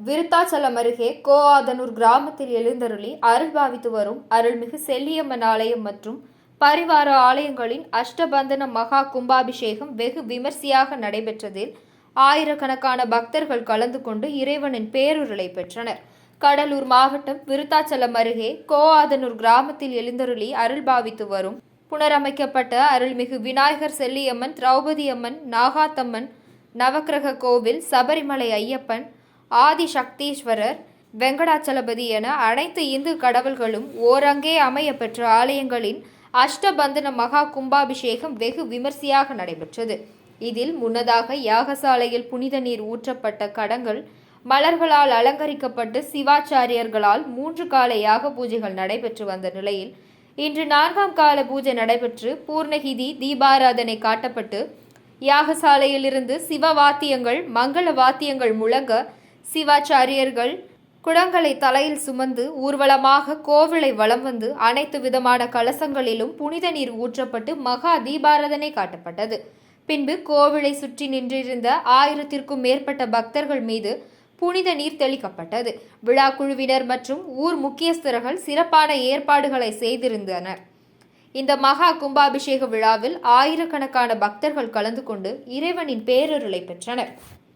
விருத்தாச்சலம் அருகே கோஆதனூர் கிராமத்தில் எழுந்தருளி அருள் பாவித்து வரும் அருள்மிகு செல்லியம்மன் ஆலயம் மற்றும் பரிவார ஆலயங்களின் அஷ்டபந்தன மகா கும்பாபிஷேகம் வெகு விமர்சையாக நடைபெற்றதில் ஆயிரக்கணக்கான பக்தர்கள் கலந்து கொண்டு இறைவனின் பேருருளை பெற்றனர். கடலூர் மாவட்டம் விருத்தாச்சலம் அருகே கோஆதனூர் கிராமத்தில் எழுந்தருளி அருள் பாவித்து வரும் புனரமைக்கப்பட்ட அருள்மிகு விநாயகர் செல்லியம்மன் திரௌபதியம்மன் நாகாத்தம்மன் நவக்கிரக கோவில் சபரிமலை ஐயப்பன் ஆதி சக்தீஸ்வரர் வெங்கடாச்சலபதி என அனைத்து இந்து கடவுள்களும் ஓரங்கே அமைய பெற்ற ஆலயங்களின் அஷ்டபந்தன மகா கும்பாபிஷேகம் வெகு விமர்சையாக நடைபெற்றது. இதில் முன்னதாக யாகசாலையில் புனித நீர் ஊற்றப்பட்ட கடங்கள் மலர்களால் அலங்கரிக்கப்பட்டு சிவாச்சாரியர்களால் மூன்று கால யாக பூஜைகள் நடைபெற்று வந்த நிலையில் இன்று நான்காம் கால பூஜை நடைபெற்று பூர்ணகிதி தீபாராதனை காட்டப்பட்டு யாகசாலையிலிருந்து சிவ வாத்தியங்கள் மங்கள வாத்தியங்கள் முழங்க சிவாச்சாரியர்கள் குடங்களை தலையில் சுமந்து ஊர்வலமாக கோவிலை வலம் வந்து அனைத்து விதமான கலசங்களிலும் புனித நீர் ஊற்றப்பட்டு மகா தீபாரதனை காட்டப்பட்டது. பின்பு கோவிலை சுற்றி நின்றிருந்த ஆயிரத்திற்கும் மேற்பட்ட பக்தர்கள் மீது புனித நீர் தெளிக்கப்பட்டது. விழா குழுவினர் மற்றும் ஊர் முக்கியஸ்தர்கள் சிறப்பான ஏற்பாடுகளை செய்திருந்தனர். இந்த மகா கும்பாபிஷேக விழாவில் ஆயிரக்கணக்கான பக்தர்கள் கலந்து கொண்டு இறைவனின் பேரருளை பெற்றனர்.